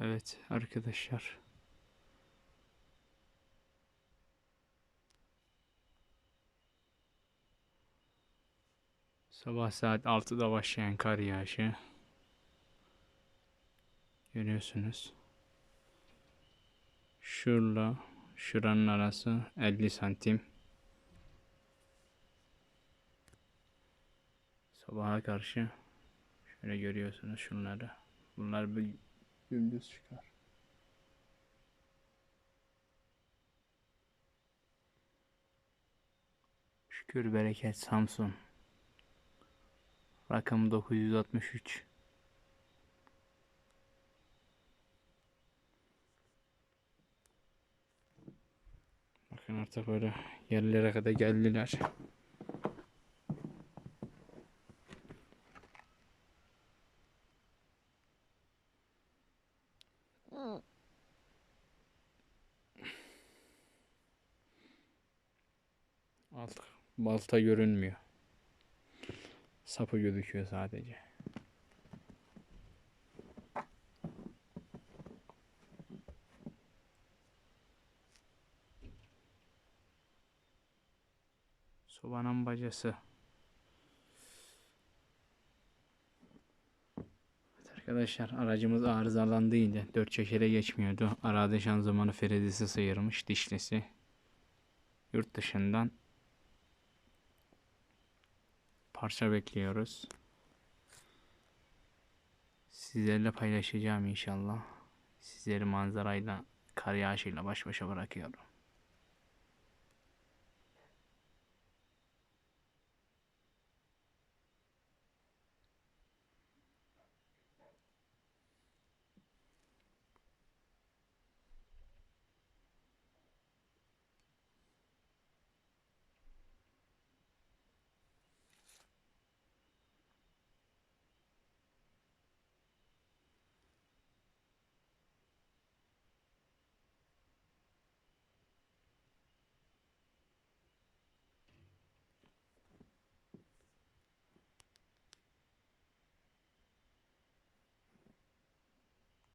Evet arkadaşlar. Sabah saat 6'da başlayan kar yağışı. Görüyorsunuz. Şurla şuranın arası 50 santim. Sabaha karşı şöyle görüyorsunuz şunları. Bunlar bir gündüz çıkar. Şükür bereket Samsun. Rakım 963. Bakın artık böyle yerlere kadar geldiler. Alt balta görünmüyor. Sapı gözüküyor sadece. Sobanın bacası. Arkadaşlar aracımız arızalandıydı. Dört çekere geçmiyordu. Arada şanzımanı feridesi sıyırmış dişlisi. Yurt dışından parça bekliyoruz. Sizlerle paylaşacağım inşallah. Sizleri manzarayla, kar yağışıyla baş başa bırakıyorum.